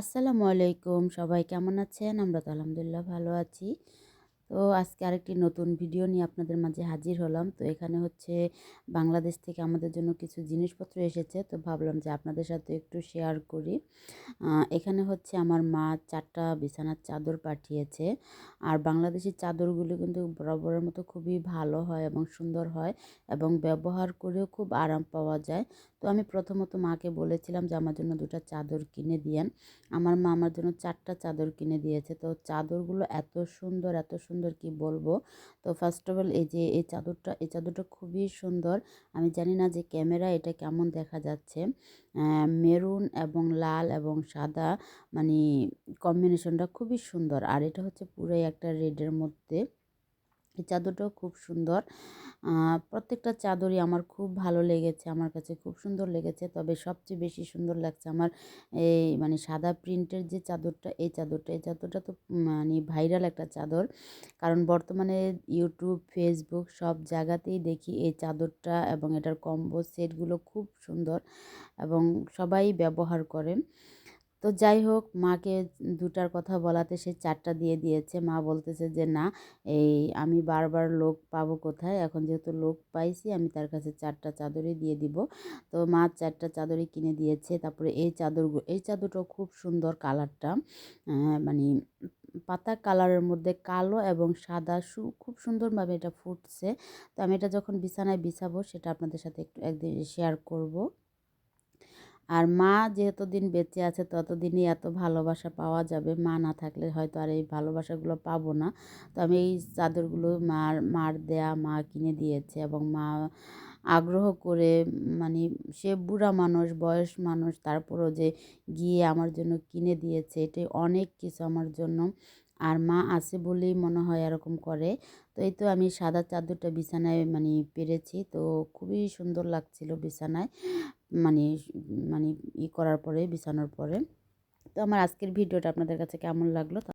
আসসালামু আলাইকুম। সবাই কেমন আছেন? আমরা তো আলহামদুলিল্লাহ ভালো আছি। তো আজকে আরেকটি নতুন ভিডিও নিয়ে আপনাদের মাঝে হাজির হলাম। তো এখানে হচ্ছে বাংলাদেশ থেকে আমাদের জন্য কিছু জিনিসপত্র এসেছে। তো ভাবলাম যে আপনাদের সাথে একটু শেয়ার করি। এখানে হচ্ছে আমার মা চারটা বিছানার চাদর পাঠিয়েছে। আর বাংলাদেশি চাদরগুলো কিন্তু বরাবরের মতো খুবই ভালো হয় এবং সুন্দর হয় এবং ব্যবহার করেও খুব আরাম পাওয়া যায়। তো আমি প্রথমত মাকে বলেছিলাম যে আমার জন্য দুটা চাদর কিনে দিয়েন। আমার মা আমার জন্য চারটা চাদর কিনে দিয়েছে। তো চাদরগুলো এত সুন্দর এত সুন্দর কি বলব? তো ফার্স্ট অফ অল এই যে, এই চাদরটা এই চাদরটা খুবই সুন্দর। আমি জানি না যে ক্যামেরা এটা কেমন দেখা যাচ্ছে। মেরুন এবং লাল এবং সাদা মানে কম্বিনেশনটা খুবই সুন্দর। আর এটা হচ্ছে পুরোই একটা রেডের মধ্যে। এই চাদরটাও খুব সুন্দর। প্রত্যেকটা চাদরই আমার খুব ভালো লেগেছে, আমার কাছে খুব সুন্দর লেগেছে। তবে সবচেয়ে বেশি সুন্দর লাগছে আমার এই মানে সাদা প্রিন্টের যে চাদরটা, এই চাদরটা এই চাদরটা তো মানে ভাইরাল একটা চাদর। কারণ বর্তমানে ইউটিউব ফেসবুক সব জায়গাতেই দেখি এই চাদরটা এবং এটার কম্বো সেটগুলো খুব সুন্দর এবং সবাই ব্যবহার করে। তো যাই হোক, মাকে দুটার কথা বলাতে সে চারটা দিয়ে দিয়েছে। মা বলতেছে যে, না, এই আমি বারবার লোক পাবো কোথায়? এখন যেহেতু লোক পাইছি, আমি তার কাছে চারটা চাদরই দিয়ে দিব। তো মা চারটা চাদরই কিনে দিয়েছে। তারপরে এই চাদরগুলো এই চাদরটাও খুব সুন্দর কালারটা। মানে পাতা কালারের মধ্যে কালো এবং সাদা সু, খুব সুন্দরভাবে এটা ফুটছে। তো আমি এটা যখন বিছানায় বিছাবো, সেটা আপনাদের সাথে একটু একদিন শেয়ার করব। আর মা যেহেতু দিন বেঁচে আছে, ততদিনই এত ভালোবাসা পাওয়া যাবে। মা না থাকলে হয়তো আর এই ভালোবাসাগুলো পাবো না। তো আমি এই চাদরগুলো মার মার দেয়া মা কিনে দিয়েছে এবং মা আগ্রহ করে মানে সে বুড়া মানুষ, বয়স মানুষ, তারপরও যে গিয়ে আমার জন্য কিনে দিয়েছে, এটাই অনেক কিছু আমার জন্য। আর মা আছে বলেই মনে হয় এরকম করে। তো এই তো আমি সাদা চাদরটা বিছানায় মানে পেরেছি। তো খুবই সুন্দর লাগছিল বিছানায়। মানে মানে ই করার পরে, বিছানোর পরে। তো আমার আজকের ভিডিওটা আপনাদের কাছে কেমন লাগল